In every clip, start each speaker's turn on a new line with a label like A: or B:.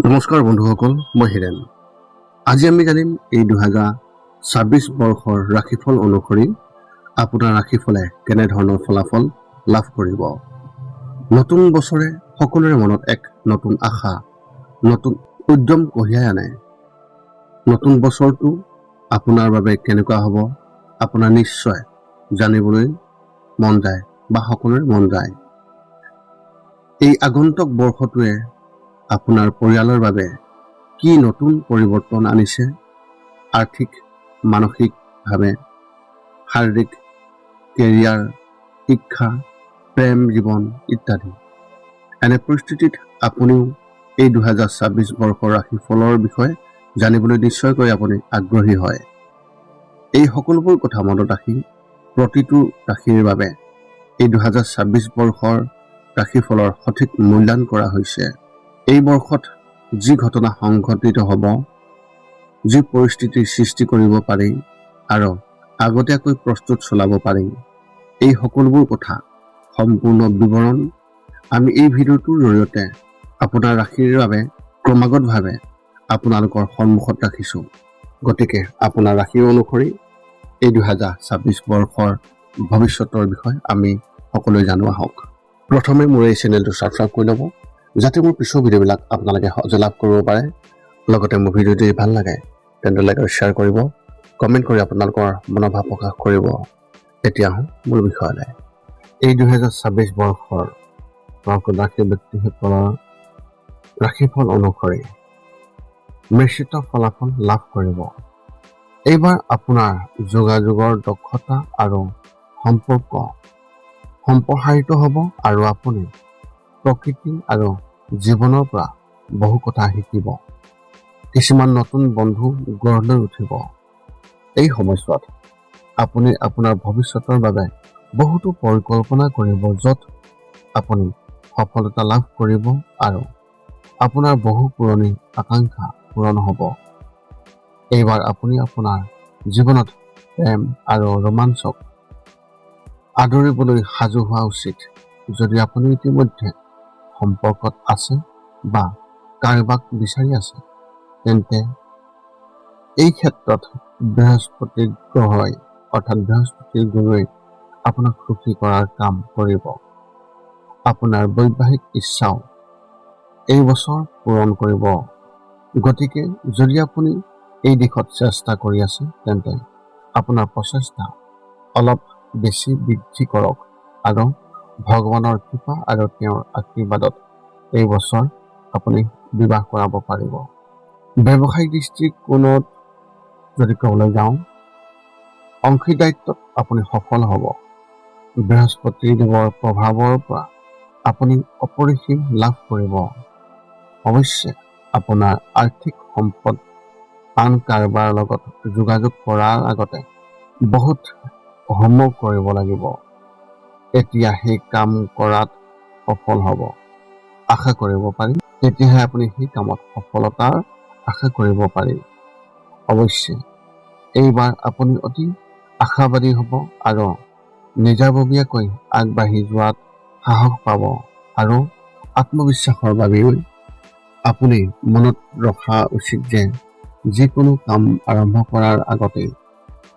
A: নমস্কাৰ বন্ধুসকল মই হিৰেণ। আজি আমি জানিম এই দুহেজাৰ ছাব্বিছ বৰ্ষৰ ৰাশিফল অনুসৰি আপোনাৰ ৰাশিফলে কেনেধৰণৰ ফলাফল লাভ কৰিব। নতুন বছৰে সকলোৰে মনত এক নতুন আশা নতুন উদ্যম কঢ়িয়াই আনে। নতুন বছৰটো আপোনাৰ বাবে কেনেকুৱা হ'ব আপোনাৰ নিশ্চয় জানিবলৈ মন যায় বা সকলোৰে মন যায়। এই আগন্তুক বৰ্ষটোৱে আপোনাৰ পৰিয়ালৰ বাবে কি নতুন পৰিৱৰ্তন আনিছে? আৰ্থিক মানসিকভাৱে শাৰীৰিক কেৰিয়াৰ শিক্ষা প্ৰেম জীৱন ইত্যাদি। এনে পৰিস্থিতিত আপুনিও এই দুহেজাৰ ছাব্বিছ বৰ্ষৰ ৰাশিফলৰ বিষয়ে জানিবলৈ নিশ্চয়কৈ আপুনি আগ্ৰহী হয়। এই সকলোবোৰ কথা মনত ৰাখি প্ৰতিটো ৰাশিৰ বাবে এই দুহেজাৰ ছাব্বিছ বৰ্ষৰ ৰাশিফলৰ সঠিক মূল্যায়ন কৰা হৈছে। এই বৰ্ষত যি ঘটনা সংঘটিত হ'ব যি পৰিস্থিতিৰ সৃষ্টি কৰিব পাৰি আৰু আগতীয়াকৈ প্ৰস্তুত চলাব পাৰি এই সকলোবোৰ কথা সম্পূৰ্ণ বিৱৰণ আমি এই ভিডিঅ'টোৰ জৰিয়তে আপোনাৰ ৰাশিৰ বাবে ক্ৰমাগতভাৱে আপোনালোকৰ সন্মুখত ৰাখিছোঁ। গতিকে আপোনাৰ ৰাশি অনুসৰি এই দুহেজাৰ ছাব্বিছ বৰ্ষৰ ভৱিষ্যতৰ বিষয়ে আমি সকলোৱে জানো আহক প্ৰথমে মোৰ এই চেনেলটো ছাবস্ক্ৰাইব কৰি ল'ব। যাতে মোৰ পিছৰ ভিডিঅ'বিলাক আপোনালোকে সহজে লাভ কৰিব পাৰে। লগতে মোৰ ভিডিঅ' যদি ভাল লাগে তেন্তে লাইক আৰু শ্বেয়াৰ কৰিব। কমেণ্ট কৰি আপোনালোকৰ মনোভাৱ প্ৰকাশ কৰিব। এতিয়া আহোঁ মূল বিষয়লৈ। এই দুহেজাৰ ছাব্বিছ বৰ্ষৰ ৰাশি ব্যক্তিসকলৰ ৰাশিফল অনুসৰি মিশ্ৰিত ফলাফল লাভ কৰিব। এইবাৰ আপোনাৰ যোগাযোগৰ দক্ষতা আৰু সম্পৰ্ক সম্প্ৰসাৰিত হ'ব আৰু আপুনি প্ৰকৃতি আৰু জীৱনৰ পৰা বহু কথা শিকিব। কিছুমান নতুন বন্ধু গঢ় লৈ উঠিব। এই সময়ছোৱাত আপুনি আপোনাৰ ভৱিষ্যতৰ বাবে বহুতো পৰিকল্পনা কৰিব য'ত আপুনি সফলতা লাভ কৰিব আৰু আপোনাৰ বহু পুৰণি আকাংক্ষা পূৰণ হ'ব। এইবাৰ আপুনি আপোনাৰ জীৱনত প্ৰেম আৰু ৰোমাঞ্চক আদৰিবলৈ সাজু হোৱা উচিত। যদি আপুনি ইতিমধ্যে সম্পৰ্কত আছে বা কাৰোবাক বিচাৰি আছে, তেন্তে এই ক্ষেত্ৰত বৃহস্পতি গ্ৰহই, অৰ্থাৎ বৃহস্পতিৰ গুৰুৱে আপোনাক সুখী কৰাৰ কাম কৰিব। আপোনাৰ বৈবাহিক ইচ্ছাও এই বছৰ পূৰণ কৰিব। গতিকে যদি আপুনি এই দিশত চেষ্টা কৰি আছে, তেন্তে আপোনাৰ প্ৰচেষ্টা অলপ বেছি বৃদ্ধি কৰক আৰু ভগৱানৰ কৃপা আৰু তেওঁৰ আশীৰ্বাদত এই বছৰ আপুনি বিবাহ কৰাব পাৰিব। ব্যৱসায়িক দৃষ্টিকোণত যদি ক'বলৈ যাওঁ, অংশীদাৰিত্বত আপুনি সফল হ'ব। বৃহস্পতি দেৱৰ প্ৰভাৱৰ পৰা আপুনি অপৰিসীম লাভ কৰিব। অৱশ্যে, আপোনাৰ আৰ্থিক সম্পদ আন কাৰোবাৰ লগত যোগাযোগ কৰাৰ আগতে বহুত হোমৱৰ্ক কৰিব লাগিব। এতিয়া সেই কাম কৰাত সফল হ'ব। আশা কৰিব পাৰি, তেতিয়াহে আপুনি সেই কামত সফলতাৰ আশা কৰিব পাৰি। অৱশ্যে, এইবাৰ আপুনি অতি আশাবাদী হ'ব আৰু নিজাববীয়াকৈ আগবাঢ়ি যোৱাত সাহস পাব আৰু আত্মবিশ্বাসৰ বাবেও আপুনি মনত ৰখা উচিত যে যিকোনো কাম আৰম্ভ কৰাৰ আগতে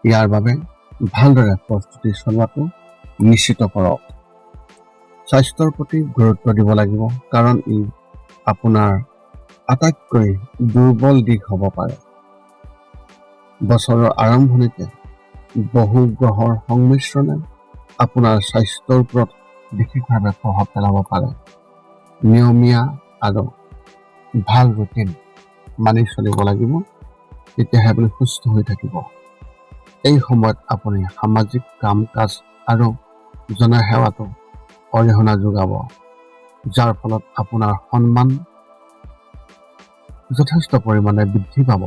A: ইয়াৰ বাবে ভালদৰে প্ৰস্তুতি চলোৱাটো নিশ্চিত কৰক। স্বাস্থ্যৰ প্ৰতি গুৰুত্ব দিব লাগিব, কাৰণ ই আপোনাৰ আটাইতকৈ দুৰ্বল দিশ হ'ব পাৰে। বছৰৰ আৰম্ভণিতে বহু গ্ৰহৰ সংমিশ্ৰণে আপোনাৰ স্বাস্থ্যৰ ওপৰত বিশেষভাৱে প্ৰভাৱ পেলাব পাৰে। নিয়মীয়া আৰু ভালো ৰুটিন মানি চলিব লাগিব, তেতিয়াহে আপুনি সুস্থ হৈ থাকিব। এই সময়ত আপুনি সামাজিক কাম কাজ আৰু জনসেৱাতো অৰিহণা যোগাব, যাৰ ফলত আপোনাৰ সন্মান যথেষ্ট পৰিমাণে বৃদ্ধি পাব।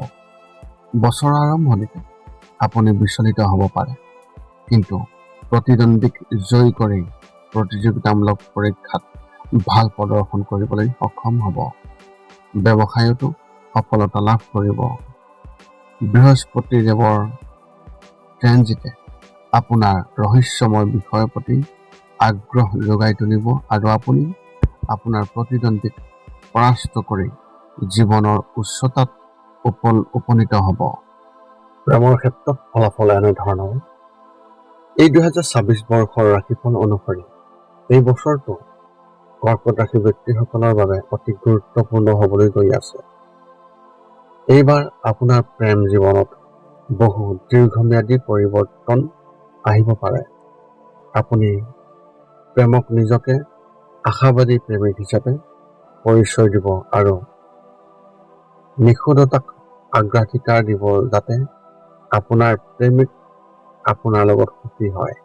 A: বছৰৰ আৰম্ভণিতে আপুনি বিচলিত হ'ব পাৰে, কিন্তু প্ৰতিদ্বন্দ্বীক জয় কৰি প্ৰতিযোগিতামূলক পৰীক্ষাত ভালো প্ৰদৰ্শন কৰিবলৈ সক্ষম হ'ব। ব্যৱসায়তো সফলতা লাভ কৰিব। বৃহস্পতিদেৱৰ ট্ৰেনজিটে আপোনাৰ ৰহস্যময় বিষয়ৰ প্ৰতি আগ্ৰহ যোগাই তুলিব আৰু আপুনি আপোনাৰ প্ৰতিদ্বন্দ্বীক পৰাস্ত কৰি জীৱনৰ উচ্চতাত উপল, উপনীত হ'ব। প্ৰেমৰ ক্ষেত্ৰত ফলাফল এনেধৰণৰ এই দুহেজাৰ ছাব্বিছ বৰ্ষৰ ৰাশিফল অনুসৰি, এই বছৰটো কৰ্কট ৰাশি ব্যক্তিসকলৰ বাবে অতি গুৰুত্বপূৰ্ণ হ'বলৈ গৈ আছে। এইবাৰ আপোনাৰ প্ৰেম জীৱনত বহু দীৰ্ঘম্যাদী পৰিৱৰ্তন আহিব পাৰে। আপুনি প্ৰেমক নিজকে আশাবাদী প্ৰেমিক হিচাপে পৰিচয় দিব আৰু নিষুধতাক অগ্ৰাধিকাৰ দিব যাতে আপোনাৰ প্ৰেমিক আপোনাৰ লগত সুখী হয়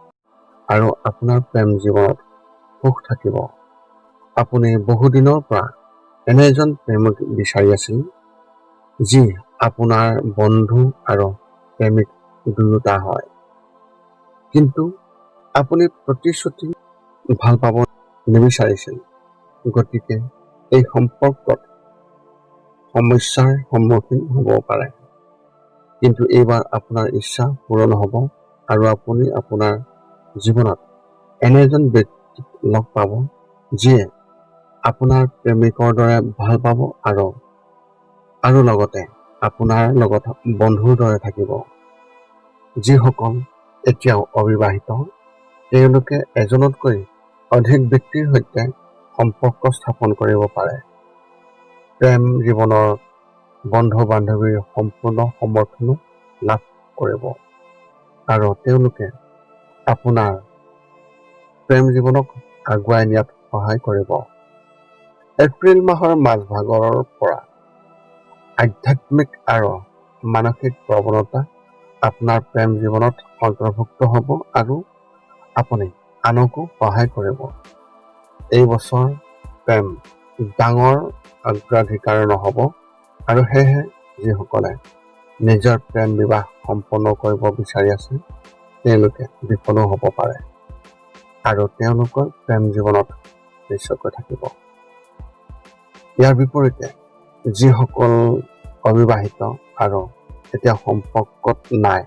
A: আৰু আপোনাৰ প্ৰেম জীৱনত সুখ থাকিব। আপুনি বহুদিনৰ পৰা এনে এজন প্ৰেমিক বিচাৰি আছিল, যি আপোনাৰ বন্ধু আৰু প্ৰেমিক দুয়োটা হয়। কিন্তু আপুনি প্ৰতিশ্ৰুতি ভালো পাব নিবিচাৰিছিল। গতিকে এই সম্পৰ্কত সমস্যাৰ সন্মুখীন হ'ব পাৰে। কিন্তু এইবাৰ আপোনাৰ ইচ্ছা পূৰণ হ'ব আৰু আপুনি আপোনাৰ জীৱনত এনে এজন ব্যক্তিক লগ পাব যিয়ে আপোনাৰ প্ৰেমিকৰ দৰে ভালো পাব আৰু আৰু লগতে আপোনাৰ লগত বন্ধুৰ দৰে থাকিব। যিসকল এতিয়াও অবিবাহিত তেওঁলোকে এজনতকৈ অধিক ব্যক্তিৰ সৈতে সম্পৰ্ক স্থাপন কৰিব পাৰে। প্ৰেম জীৱনৰ বন্ধু বান্ধৱীৰ সম্পূৰ্ণ সমৰ্থনো লাভ কৰিব। আৰু তেওঁলোকে আপোনাৰ প্ৰেম জীৱনক আগুৱাই নিয়াত সহায় কৰিব। এপ্ৰিল মাহৰ মাজভাগৰ পৰা আধ্যাত্মিক আৰু মানসিক প্ৰৱণতা আপোনাৰ প্ৰেম জীৱনত অন্তৰ্ভুক্ত হ'ব আৰু আপুনি আনকো সহায় কৰিব। এই বছৰ প্ৰেম ডাঙৰ অগ্ৰাধিকাৰ নহ'ব আৰু সেয়েহে যিসকলে নিজৰ প্ৰেম বিবাহ সম্পন্ন কৰিব বিচাৰি আছে তেওঁলোকে বিফলো হ'ব পাৰে আৰু তেওঁলোকৰ প্ৰেম জীৱনত নিশ্চয়কৈ থাকিব। ইয়াৰ বিপৰীতে যিসকল অবিবাহিত আৰু এতিয়া সম্পৰ্কত নাই।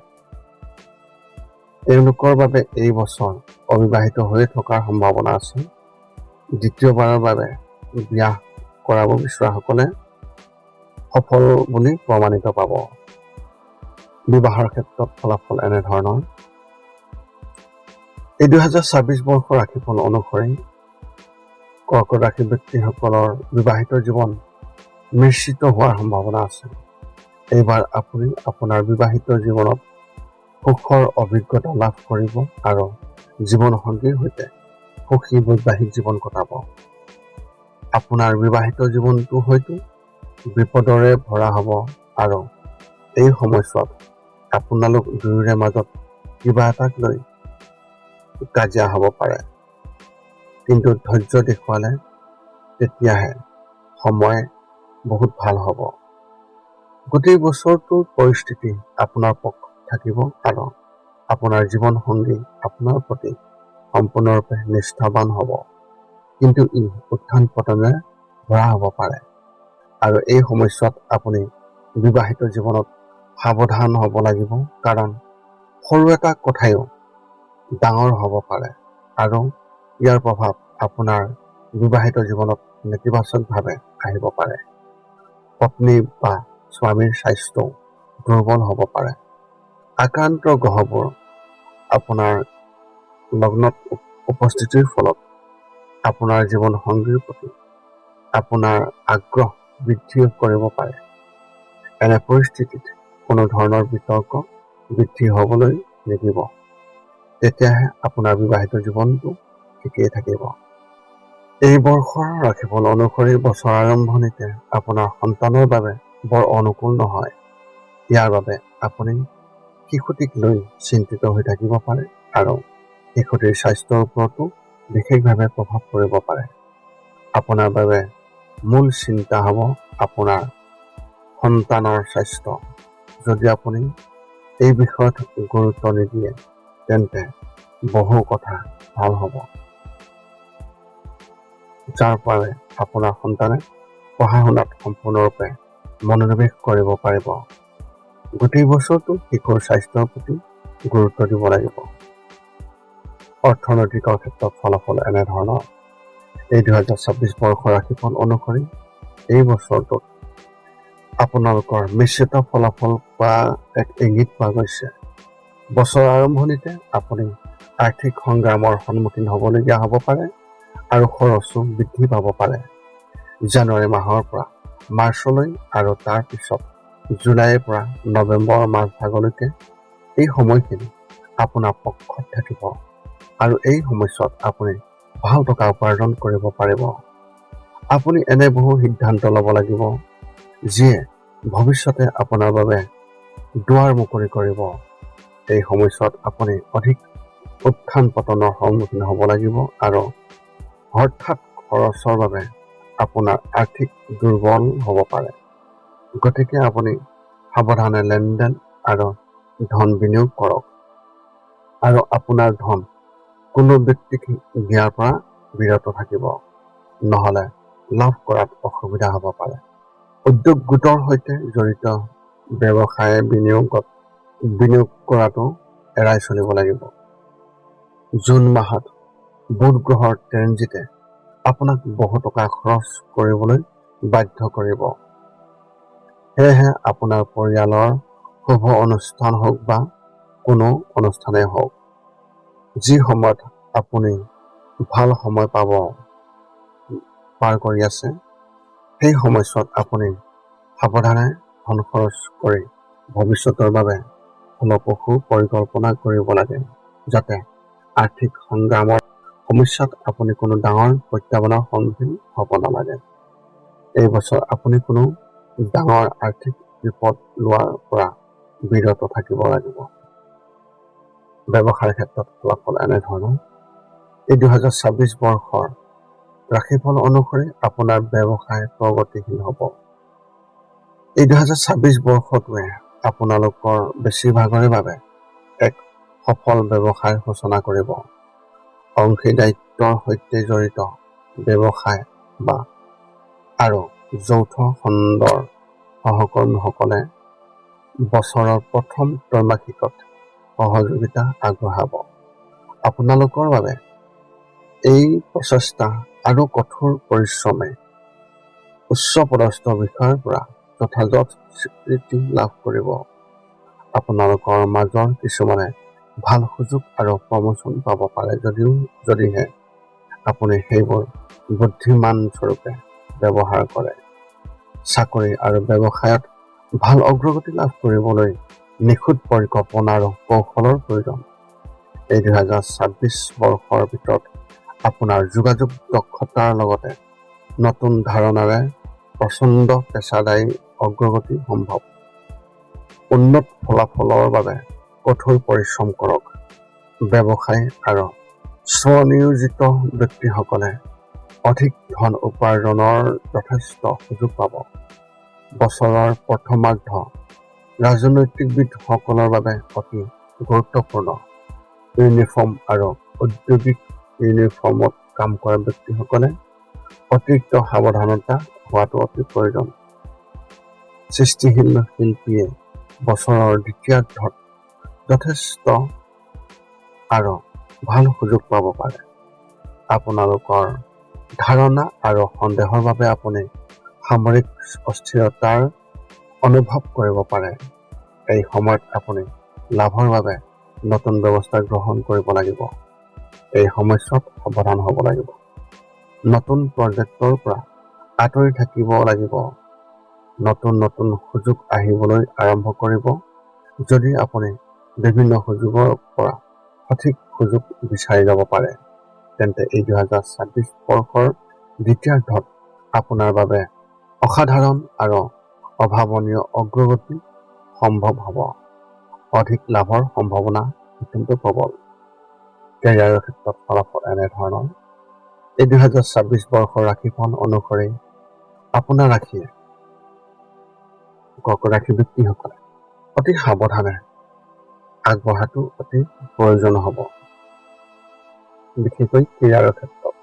A: তেওঁলোকৰ বাবে এই বছৰ অবিবাহিত হৈ থকাৰ সম্ভাৱনা আছে। দ্বিতীয়বাৰৰ বাবে বিয়া কৰাব বিচৰাসকলে সফল বুলি প্ৰমাণিত পাব। বিবাহৰ ক্ষেত্ৰত ফলাফল এনেধৰণৰ। এই দুহেজাৰ ছাব্বিছ বৰ্ষৰ ৰাশিফল অনুসৰি কৰ্কট ৰাশি ব্যক্তিসকলৰ বিবাহিত জীৱন মিশ্ৰিত হোৱাৰ সম্ভাৱনা আছে। এইবাৰ আপুনি আপোনাৰ বিবাহিত জীৱনত সুখৰ অভিজ্ঞতা লাভ কৰিব আৰু জীৱনসংগীৰ সৈতে সুখী বৈবাহিক জীৱন কটাব। আপোনাৰ বিবাহিত জীৱনটো হয়তো বিপদৰে ভৰা হ'ব আৰু এই সময়ছোৱাত আপোনালোক দুয়োৰে মাজত কিবা এটাক লৈ কাজিয়া হ'ব পাৰে। কিন্তু ধৈৰ্য দেখুৱালে তেতিয়াহে সময় বহুত ভাল হ'ব। গোটেই বছৰটোৰ পৰিস্থিতি আপোনাৰ পক্ষত থাকিব আৰু আপোনাৰ জীৱনসংগী আপোনাৰ প্ৰতি সম্পূৰ্ণৰূপে নিষ্ঠাৱান হ'ব। কিন্তু ই উত্থান পতনে ভৰা হ'ব পাৰে। আৰু এই সময়ছোৱাত আপুনি বিবাহিত জীৱনত সাৱধান হ'ব লাগিব কাৰণ সৰু এটা কথাইও ডাঙৰ হ'ব পাৰে আৰু ইয়াৰ প্ৰভাৱ আপোনাৰ বিবাহিত জীৱনত নেতিবাচকভাৱে আহিব পাৰে। পত্নী বা স্বামীৰ স্বাস্থ্যও দুৰ্বল হ'ব পাৰে। আক্ৰান্ত গ্ৰহবোৰ আপোনাৰ লগ্নত উপস্থিতিৰ ফলত আপোনাৰ জীৱনসংগীৰ প্ৰতি আপোনাৰ আগ্ৰহ বৃদ্ধি কৰিব পাৰে। এনে পৰিস্থিতিত কোনো ধৰণৰ বিতৰ্ক বৃদ্ধি হ'বলৈ নিদিব। তেতিয়াহে আপোনাৰ বিবাহিত জীৱনটো ঠিকেই থাকিব। এই বৰ্ষৰ ৰাশিফল অনুসৰি বছৰ আৰম্ভণিতে আপোনাৰ সন্তানৰ বাবে বৰ অনুকূল নহয়। ইয়াৰ বাবে আপুনি শিশুটিক লৈ চিন্তিত হৈ থাকিব পাৰে আৰু শিশুটিৰ স্বাস্থ্যৰ ওপৰতো বিশেষভাৱে প্ৰভাৱ পৰিব পাৰে। আপোনাৰ বাবে মূল চিন্তা হ'ব আপোনাৰ সন্তানৰ স্বাস্থ্য। যদি আপুনি এই বিষয়ত গুৰুত্ব নিদিয়ে, তেন্তে বহু কথা ভালো হ'ব। যাৰ বাবে আপোনাৰ সন্তানে পঢ়া শুনাত সম্পূৰ্ণৰূপে মনোনিৱেশ কৰিব পাৰিব। গোটেই বছৰটো শিশুৰ স্বাস্থ্যৰ প্ৰতি গুৰুত্ব দিব লাগিব। অৰ্থনৈতিকৰ ক্ষেত্ৰত ফলাফল এনেধৰণৰ। এই দুহেজাৰ ছাব্বিছ বৰ্ষৰ ৰাশিফল অনুসৰি এই বছৰটোত আপোনালোকৰ মিশ্ৰিত ফলাফল পোৱা এক ইংগিত পোৱা গৈছে। বছৰৰ আৰম্ভণিতে আপুনি আৰ্থিক সংগ্ৰামৰ সন্মুখীন হ'বলগীয়া হ'ব পাৰে আৰু খৰচো বৃদ্ধি পাব পাৰে। জানুৱাৰী মাহৰ পৰা মাৰ্চলৈ আৰু তাৰ পিছত জুলাইৰ পৰা নৱেম্বৰ মাজভাগলৈকে এই সময়খিনি আপোনাৰ পক্ষত থাকিব আৰু এই সময়ছোৱাত আপুনি ভালো টকা উপাৰ্জন কৰিব পাৰিব। আপুনি এনে বহু সিদ্ধান্ত ল'ব লাগিব, যিয়ে ভৱিষ্যতে আপোনাৰ বাবে দুৱাৰ মুকলি কৰিব। এই সময়ছোৱাত আপুনি অধিক উত্থান পতনৰ সন্মুখীন হ'ব লাগিব আৰু হঠাৎ খৰচৰ বাবে আপোনাৰ আৰ্থিক দুৰ্বল হ'ব পাৰে। গতিকে আপুনি সাৱধানে লেনদেন আৰু ধন বিনিয়োগ কৰক। আৰু আপোনাৰ ধন কোনো ব্যক্তিক দিয়াৰ পৰা বিৰত থাকিব। নহ'লে লাভ কৰাত অসুবিধা হ'ব পাৰে। উদ্যোগ গোটৰ সৈতে জড়িত ব্যৱসায় বিনিয়োগত বিনিয়োগ কৰাটো এৰাই চলিব লাগিব। জুন মাহত বুধ গ্ৰহৰ ট্ৰেনজিটে আপোনাক বহু টকা খৰচ কৰিবলৈ বাধ্য কৰিব। সেয়েহে আপোনাৰ পৰিয়ালৰ শুভ অনুষ্ঠান হওক বা কোনো অনুষ্ঠানেই হওক, যি সময়ত আপুনি ভালো সময় পাব, পাৰ কৰি আছে, সেই সময়ছোৱাত আপুনি সাৱধানে ধন খৰচ কৰি ভৱিষ্যতৰ বাবে ফলপ্ৰসূ পৰিকল্পনা কৰিব লাগে, যাতে আৰ্থিক সংগ্ৰামৰ সমস্যাত আপুনি কোনো ডাঙৰ প্ৰত্যাহ্বানৰ সন্মুখীন হ'ব নালাগে। এই বছৰ আপুনি কোনো ডাঙৰ আৰ্থিক বিপদ লোৱাৰ পৰা বিৰত থাকিব লাগিব। ব্যৱসায়ৰ ক্ষেত্ৰত ফলাফল এনেধৰণৰ। এই দুহেজাৰ ছাব্বিছ বৰ্ষৰ ৰাশিফল অনুসৰি আপোনাৰ ব্যৱসায় প্ৰগতিশীল হ'ব। এই দুহেজাৰ ছাব্বিছ বৰ্ষটোৱে আপোনালোকৰ বেছিভাগৰে বাবে এক সফল ব্যৱসায় সূচনা কৰিব। অংশীদাৰিত্বৰ সৈতে জড়িত ব্যৱসায় বা আৰু যৌথ খণ্ডৰ সহকৰ্মীসকলে বছৰৰ প্ৰথম ত্ৰৈমাসিকত সহযোগিতা আগবঢ়াব। আপোনালোকৰ বাবে এই প্ৰচেষ্টা আৰু কঠোৰ পৰিশ্ৰমে উচ্চপদস্থ বিষয়ৰ পৰা যথাযথ স্বীকৃতি লাভ কৰিব। আপোনালোকৰ মাজৰ কিছুমানে ভাল সুযোগ আৰু প্ৰমোচন পাব পাৰে যদিও যদিহে আপুনি সেইবোৰ বুদ্ধিমান স্বৰূপে ব্যৱহাৰ কৰে। চাকৰি আৰু ব্যৱসায়ত ভাল অগ্ৰগতি লাভ কৰিবলৈ নিখুঁত পৰিকল্পনা আৰু কৌশলৰ প্ৰয়োজন। এই দুহেজাৰ ছাব্বিছ বৰ্ষৰ ভিতৰত আপোনাৰ যোগাযোগ দক্ষতাৰ লগতে নতুন ধাৰণাৰে প্ৰচণ্ড পেচাদাৰী অগ্ৰগতি সম্ভৱ। উন্নত ফলাফলৰ বাবে কঠোৰ পৰিশ্ৰম ব্যৱসায় আৰু স্বনিয়োজিত ব্যক্তিসকলে অধিক ধন উপাৰ্জনৰ যথেষ্ট সুযোগ পাব। বছৰৰ প্ৰথমাৰ্ধ ৰাজনৈতিকবিদসকলৰ বাবে অতি গুৰুত্বপূৰ্ণ। ইউনিফৰ্ম আৰু ঔদ্যোগিক ইউনিফৰ্মত কাম কৰা ব্যক্তিসকলে অতিৰিক্ত সাৱধানতা হোৱাটো অতি প্ৰয়োজন। সৃষ্টিশীল শিল্পীয়ে বছৰৰ দ্বিতীয়াৰ্ধত যথেষ্ট আৰু ভালো সুযোগ পাব পাৰে। আপোনালোকৰ ধাৰণা আৰু সন্দেহৰ বাবে আপুনি সামৰিক অস্থিৰতাৰ অনুভৱ কৰিব পাৰে। এই সময়ত আপুনি লাভৰ বাবে নতুন ব্যৱস্থা গ্ৰহণ কৰিব লাগিব। এই সময়ছোৱাত সাৱধান হ'ব লাগিব। নতুন প্ৰজেক্টৰ পৰা আঁতৰি থাকিব লাগিব। নতুন নতুন সুযোগ আহিবলৈ আৰম্ভ কৰিব। যদি আপুনি বিভিন্ন সুযোগৰ পৰা সঠিক সুযোগ বিচাৰি যাব পাৰে। তেন্তে এই দুহেজাৰ ছাব্বিছ বৰ্ষৰ দ্বিতীয়াৰ্ধত আপোনাৰ বাবে অসাধাৰণ আৰু অভাৱনীয় অগ্ৰগতি সম্ভৱ হ'ব। অধিক লাভৰ সম্ভাৱনা অত্যন্ত প্ৰবল। কেৰিয়াৰৰ ক্ষেত্ৰত ফলাফল এনেধৰণৰ। এই দুহেজাৰ ছাব্বিছ বৰ্ষৰ ৰাশিফল অনুসৰি আপোনাৰ ৰাশিয়ে কৰ্ক ৰাশি ব্যক্তিসকলে অতি সাৱধানে আগবঢ়াটো অতি প্ৰয়োজন হ'ব। বিশেষকৈ কেৰিয়াৰৰ ক্ষেত্ৰত।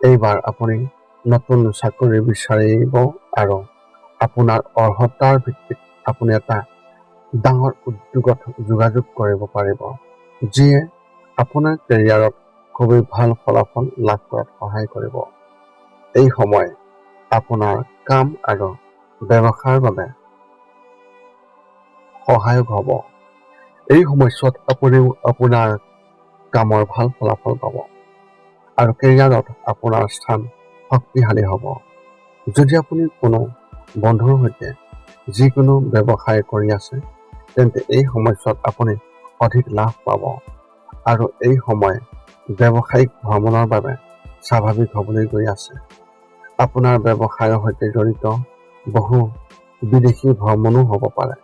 A: এইবাৰ আপুনি নতুন চাকৰি বিচাৰিব আৰু আপোনাৰ অৰ্হতাৰ ভিত্তিত আপুনি এটা ডাঙৰ উদ্যোগত যোগাযোগ কৰিব পাৰিব, যিয়ে আপোনাৰ কেৰিয়াৰত খুবেই ভালো ফলাফল লাভ কৰাত সহায় কৰিব। এই সময় আপোনাৰ কাম আৰু ব্যৱসায়ৰ বাবে সহায়ক হ'ব। এই সময়ছোৱাত আপুনিও আপোনাৰ কামৰ ভাল ফলাফল পাব আৰু কেৰিয়াৰত আপোনাৰ স্থান শক্তিশালী হ'ব। যদি আপুনি কোনো বন্ধুৰ সৈতে যিকোনো ব্যৱসায় কৰি আছে তেন্তে এই সময়ছোৱাত আপুনি অধিক লাভ পাব আৰু এই সময় ব্যৱসায়িক ভ্ৰমণৰ বাবে স্বাভাৱিক হ'বলৈ গৈ আছে। আপোনাৰ ব্যৱসায়ৰ সৈতে জড়িত বহু বিদেশী ভ্ৰমণো হ'ব পাৰে।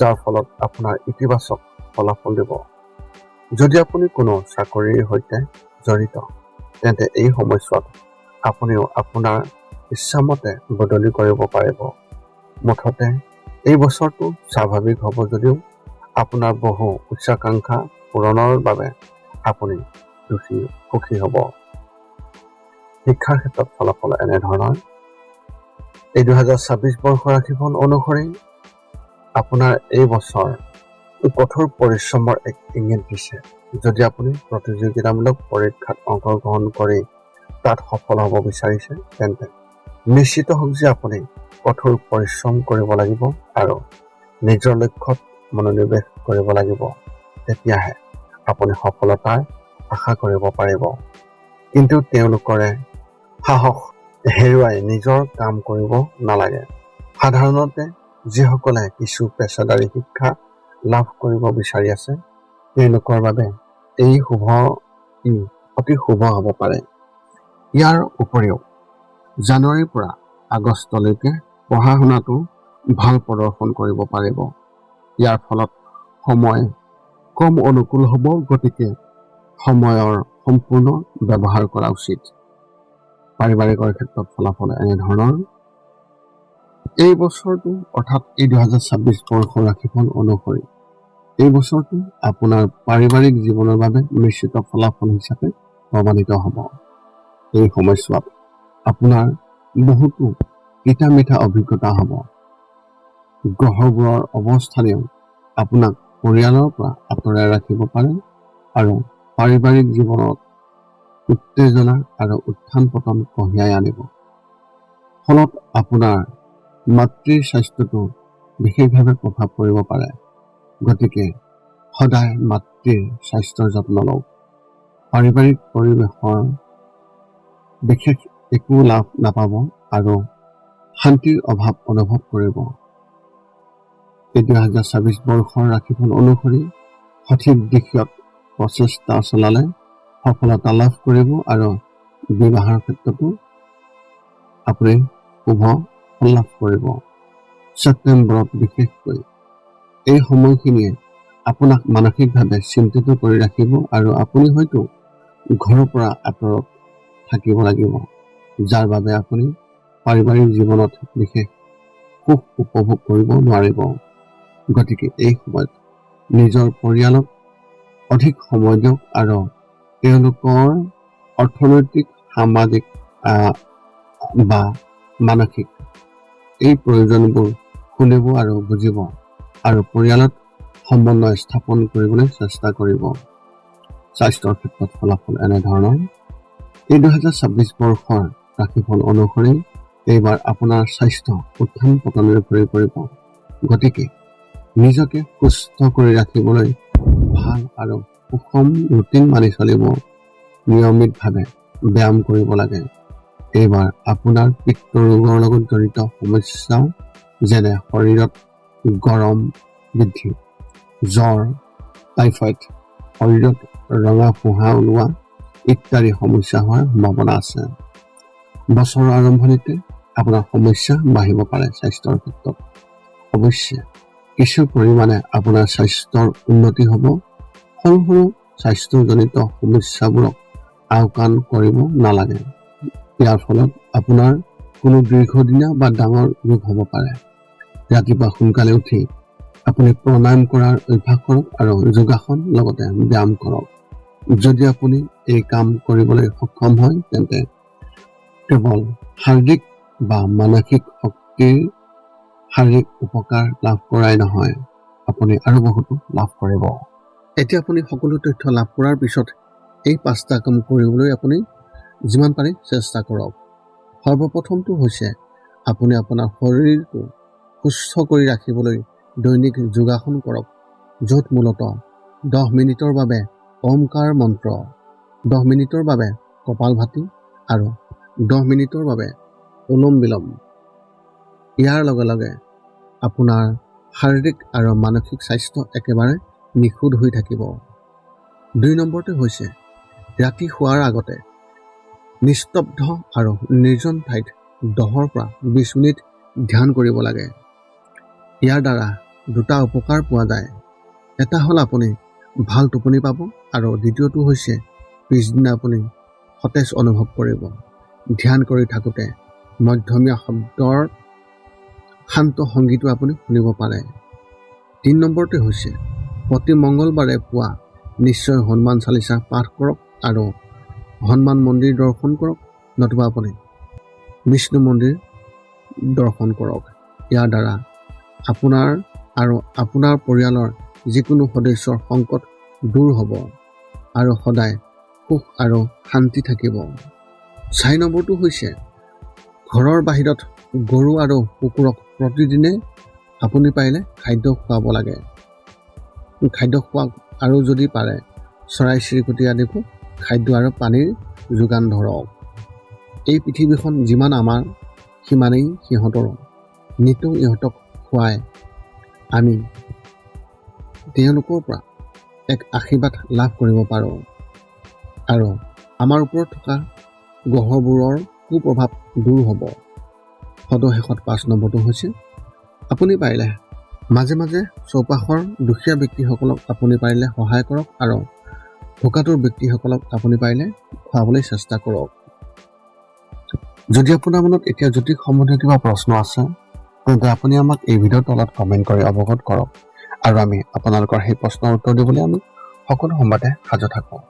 A: যাৰ ফলত আপোনাৰ ইতিবাচক ফলাফল দিব। যদি আপুনি কোনো চাকৰিৰ সৈতে জড়িত তেন্তে এই সময়ছোৱাত আপুনিও আপোনাৰ ইচ্ছামতে বদলি কৰিব পাৰিব। মুঠতে এই বছৰটো স্বাভাৱিক হ'ব যদিও আপোনাৰ বহু উচ্চাকাংক্ষা পূৰণৰ বাবে আপুনি দুখী সুখী হ'ব। শিক্ষাৰ ক্ষেত্ৰত ফলাফল এনেধৰণৰ। এই দুহেজাৰ ছাব্বিছ বৰ্ষৰ ৰাশিফল অনুসৰি আপোনাৰ এই বছৰ কঠোৰ পৰিশ্ৰমৰ এক ইংগিত দিছে। যদি আপুনি প্ৰতিযোগিতামূলক পৰীক্ষাত অংশগ্ৰহণ কৰি তাত সফল হ'ব বিচাৰিছে, তেন্তে নিশ্চিত হওক যে আপুনি কঠোৰ পৰিশ্ৰম কৰিব লাগিব আৰু নিজৰ লক্ষ্যত মনোনিৱেশ কৰিব লাগিব। তেতিয়াহে আপুনি সফলতাৰ আশা কৰিব পাৰিব। কিন্তু তেওঁলোকৰে সাহস হেৰুৱাই নিজৰ কাম কৰিব নালাগে। সাধাৰণতে যিসকলে কিছু পেছাদাৰী শিক্ষা লাভ কৰিব বিচাৰি আছে, তেওঁলোকৰ বাবে এই শুভ ই অতি শুভ হ'ব পাৰে। ইয়াৰ উপৰিও, জানুৱাৰীৰ পৰা আগষ্টলৈকে পঢ়া শুনাটো ভালো প্ৰদৰ্শন কৰিব পাৰিব। ইয়াৰ ফলত সময় কম অনুকূল হ'ব, গতিকে সময়ৰ সম্পূৰ্ণ ব্যৱহাৰ কৰা উচিত। পাৰিবাৰিকৰ ক্ষেত্ৰত ফলাফল এনেধৰণৰ এই বছৰটো অৰ্থাৎ এই দুহেজাৰ ছাব্বিছ বৰ্ষৰ ৰাশিফল অনুসৰি, এই বছৰটো আপোনাৰ পাৰিবাৰিক জীৱনৰ বাবে নিশ্চিত ফলাফল হিচাপে প্ৰমাণিত হ'ব। এই সময়ছোৱাত আপোনাৰ বহুতো তিতা মিঠা অভিজ্ঞতা হ'ব। গ্ৰহবোৰৰ অৱস্থানেও আপোনাক পৰিয়ালৰ পৰা আঁতৰাই ৰাখিব পাৰে আৰু পাৰিবাৰিক জীৱনত উত্তেজনা আৰু উত্থান পতন কঢ়িয়াই আনিব। ফলত আপোনাৰ মাতৃৰ স্বাস্থ্যটো বিশেষভাৱে প্ৰভাৱ পৰিব পাৰে। গতিকে সদায় মাতৃৰ স্বাস্থ্যৰ যত্ন লওক। পাৰিবাৰিক পৰিৱেশৰ বিশেষ একো লাভ নাপাব আৰু শান্তিৰ অভাৱ অনুভৱ কৰিব। এই দুহেজাৰ ছাব্বিছ বৰ্ষৰ ৰাশিফল অনুসৰি সঠিক দিশত প্ৰচেষ্টা চলালে সফলতা লাভ কৰিব আৰু বিবাহৰ ক্ষেত্ৰতো আপুনি শুভ লাভ কৰিব। ছেপ্টেম্বৰত বিশেষকৈ এই সময়খিনিয়ে আপোনাক মানসিকভাৱে চিন্তিত কৰি ৰাখিব আৰু আপুনি হয়তো ঘৰৰ পৰা আঁতৰত থাকিব লাগিব, যাৰ বাবে আপুনি পাৰিবাৰিক জীৱনত বিশেষ সুখ উপভোগ কৰিব নোৱাৰিব। গতিকে এই সময়ত নিজৰ পৰিয়ালক অধিক সময় দিয়ক আৰু তেওঁলোকৰ অৰ্থনৈতিক, সামাজিক বা মানসিক এই প্ৰয়োজনবোৰ শুনিব আৰু বুজিব আৰু পৰিয়ালত সমন্বয় স্থাপন কৰিবলৈ চেষ্টা কৰিব। স্বাস্থ্যৰ ক্ষেত্ৰত ফলাফল এনেধৰণৰ। এই দুহেজাৰ ছাব্বিছ বৰ্ষৰ ৰাশিফল অনুসৰি এইবাৰ আপোনাৰ স্বাস্থ্য উত্থান পতনেৰে ভৰি পৰিব গতিকে নিজকে সুস্থ কৰি ৰাখিবলৈ ভালো আৰু সুষম ৰুটিন মানি চলিব। নিয়মিতভাৱে ব্যায়াম কৰিব লাগে। এইবাৰ আপোনাৰ পিত্ত ৰোগৰ লগত জড়িত সমস্যা যেনে শৰীৰত গৰম বৃদ্ধি, জ্বৰ টাইফইড শৰীৰত ৰঙা ফোঁহা ওলোৱা ইত্যাদি সমস্যা হোৱাৰ সম্ভাৱনা আছে। বছৰৰ আৰম্ভণিতে আপোনাৰ সমস্যা বাঢ়িব পাৰে স্বাস্থ্যৰ ক্ষেত্ৰত। অৱশ্যে, কিছু পৰিমাণে আপোনাৰ স্বাস্থ্যৰ উন্নতি হ'ব। সৰু সৰু স্বাস্থ্যজনিত সমস্যাবোৰক আওকাণ কৰিব নালাগে। ইয়াৰ ফলত আপোনাৰ কোনো দীৰ্ঘদিনীয়া বা ডাঙৰ ৰোগ হ'ব পাৰে। ৰাতিপুৱা সোনকালে উঠি আপুনি প্ৰণায়াম কৰাৰ অভ্যাস কৰক আৰু যোগাসন লগতে ব্যায়াম কৰক। যদি আপুনি এই কাম কৰিবলৈ সক্ষম হয় তেন্তে কেৱল শাৰীৰিক বা মানসিক শক্তিৰ শাৰীৰিক উপকাৰ লাভ কৰাই নহয় আপুনি আৰু বহুতো লাভ কৰিব। এতিয়া আপুনি সকলো তথ্য লাভ কৰাৰ পিছত এই পাঁচটা কাম কৰিবলৈ আপুনি যিমান পাৰে চেষ্টা কৰক। সৰ্বপ্ৰথমটো হৈছে আপুনি আপোনাৰ শৰীৰটো সুস্থ কৰি ৰাখিবলৈ দৈনিক যোগাসন কৰক য'ত মূলতঃ দহ মিনিটৰ বাবে ওমকাৰ মন্ত্ৰ দহ মিনিটৰ বাবে কপালভাতি আৰু দহ মিনিটৰ বাবে অনুম বিলম। ইয়াৰ লগে লগে আপোনাৰ শাৰীৰিক আৰু মানসিক স্বাস্থ্য একেবাৰে নিখুঁত হৈ থাকিব। দুই নম্বৰতে হৈছে ৰাতি শোৱাৰ আগতে নিস্তব্ধ আৰু নিৰ্জন ঠাইত দহৰ পৰা বিছ মিনিট ধ্যান কৰিব লাগে। ইয়াৰ দ্বাৰা দুটা উপকাৰ পোৱা যায়। এটা হ'ল আপুনি ভাল টোপনি পাব আৰু দ্বিতীয়টো হৈছে পিছদিনা আপুনি সতেজ অনুভৱ কৰিব। ধ্যান কৰি থাকোঁতে মধ্যমীয়া শব্দৰ শান্ত সংগীতো আপুনি শুনিব পাৰে। তিনি নম্বৰতে হৈছে প্ৰতি মংগলবাৰে পুৱা নিশ্চয় হনুমান চালিচা পাঠ কৰক আৰু হনুমান মন্দিৰ দৰ্শন কৰক নতুবা আপুনি বিষ্ণু মন্দিৰ দৰ্শন কৰক। ইয়াৰ দ্বাৰা আপোনাৰ আৰু আপোনাৰ পৰিয়ালৰ যিকোনো সদস্যৰ সংকট দূৰ হ'ব আৰু সদায় সুখ আৰু শান্তি থাকিব। চাৰি নম্বৰটো হৈছে ঘৰৰ বাহিৰত গৰু আৰু কুকুৰক প্ৰতিদিনে আপুনি পাৰিলে খাদ্য খুৱাব লাগে। খাদ্য খোৱাওক আৰু যদি পাৰে চৰাই চিৰিকটি আদিকো খাদ্য আৰু পানীৰ যোগান ধৰক। এই পৃথিৱীখন যিমান আমাৰ সিমানেই সিহঁতৰো। নিতৌ ইহঁতক খুৱাই আমি তেওঁলোকৰ পৰা এক আশীৰ্বাদ লাভ কৰিব পাৰোঁ। আৰু আমাৰ ওপৰত থকা গ্ৰহবোৰৰ কুপ্ৰভাৱ দূৰ হ'ব। সদশেষত পাঁচ নম্বৰটো হৈছে আপুনি পাৰিলে মাজে মাজে চৌপাশৰ দুখীয়া ব্যক্তিসকলক আপুনি পাৰিলে সহায় কৰক আৰু ভোকাতুৰ ব্যক্তিসকলক আপুনি পাৰিলে খুৱাবলৈ চেষ্টা কৰক। যদি আপোনাৰ মনত এতিয়া জ্যোতিষ সম্বন্ধীয় কিবা প্ৰশ্ন আছে তেন্তে আপুনি আমাক এই ভিডিঅ'ৰ তলত কমেণ্ট কৰি অৱগত কৰক আৰু আমি আপোনালোকৰ সেই প্ৰশ্নৰ উত্তৰ দিবলৈ আমি সকলো সময়তে সাজু থাকোঁ।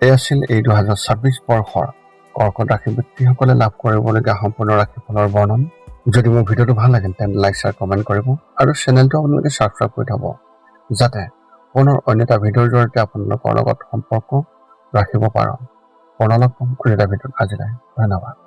A: এই আছিল এই দুহেজাৰ ছাব্বিছ বৰ্ষৰ কৰ্কট ৰাশি ব্যক্তিসকলে লাভ কৰিবলগীয়া সম্পূৰ্ণ ৰাশিফলৰ বৰ্ণন। যদি মোৰ ভিডিঅ'টো ভাল লাগে তেন্তে লাইক শ্বেয়াৰ কমেণ্ট কৰিব আৰু চেনেলটো আপোনালোকে ছাবস্ক্ৰাইব কৰি থ'ব যাতে পুনৰ অন্য এটা ভিডিঅ'ৰ জৰিয়তে আপোনালোকৰ লগত সম্পৰ্ক ৰাখিব পাৰোঁ। পাম অন্য এটা ভিডিঅ'ত আজিলৈ ধন্যবাদ।